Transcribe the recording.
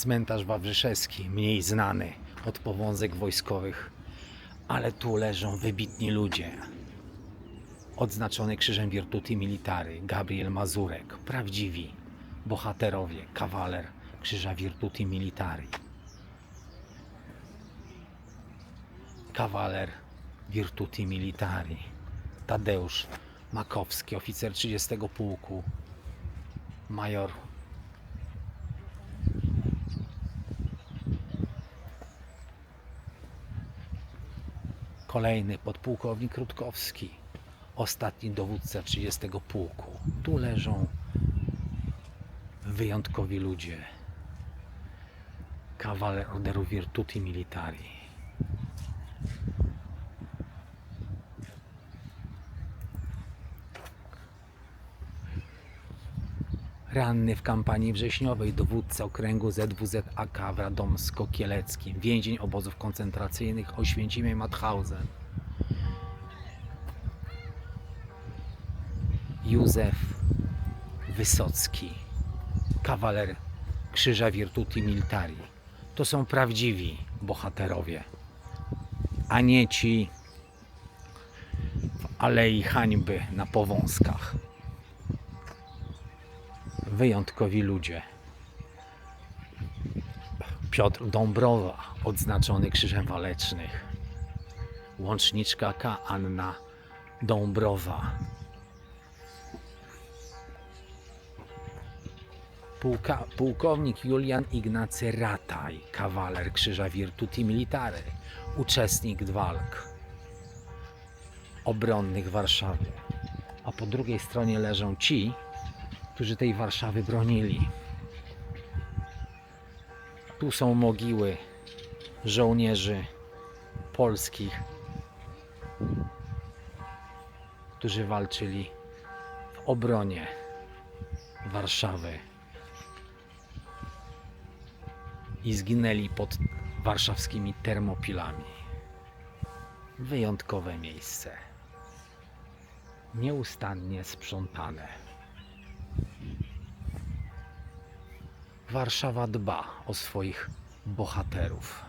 Cmentarz Wawrzyszewski, mniej znany od powązek wojskowych, ale tu leżą wybitni ludzie. Odznaczony krzyżem Virtuti Military, Gabriel Mazurek, prawdziwi bohaterowie, kawaler krzyża Virtuti Militari. Kawaler Virtuti Militari, Tadeusz Makowski, oficer 30 pułku, major Kolejny podpułkownik Rutkowski, ostatni dowódca 30 pułku. Tu leżą wyjątkowi ludzie. Kawaler Orderu Virtuti Militari. Ranny w kampanii wrześniowej dowódca okręgu ZWZAK w Radomsko-Kieleckim, więzień obozów koncentracyjnych Oświęcimie Mauthausen. Józef Wysocki, kawaler Krzyża Virtuti Militari. To są prawdziwi bohaterowie, a nie ci w Alei Hańby na Powązkach wyjątkowi ludzie. Piotr Dąbrowa, odznaczony Krzyżem Walecznych. Łączniczka K. Anna Dąbrowa. Pułka, pułkownik Julian Ignacy Rataj, kawaler Krzyża Virtuti Military, uczestnik walk obronnych Warszawy. A po drugiej stronie leżą ci, którzy tej Warszawy bronili. Tu są mogiły żołnierzy polskich, którzy walczyli w obronie Warszawy i zginęli pod warszawskimi termopilami. Wyjątkowe miejsce. Nieustannie sprzątane. Warszawa dba o swoich bohaterów.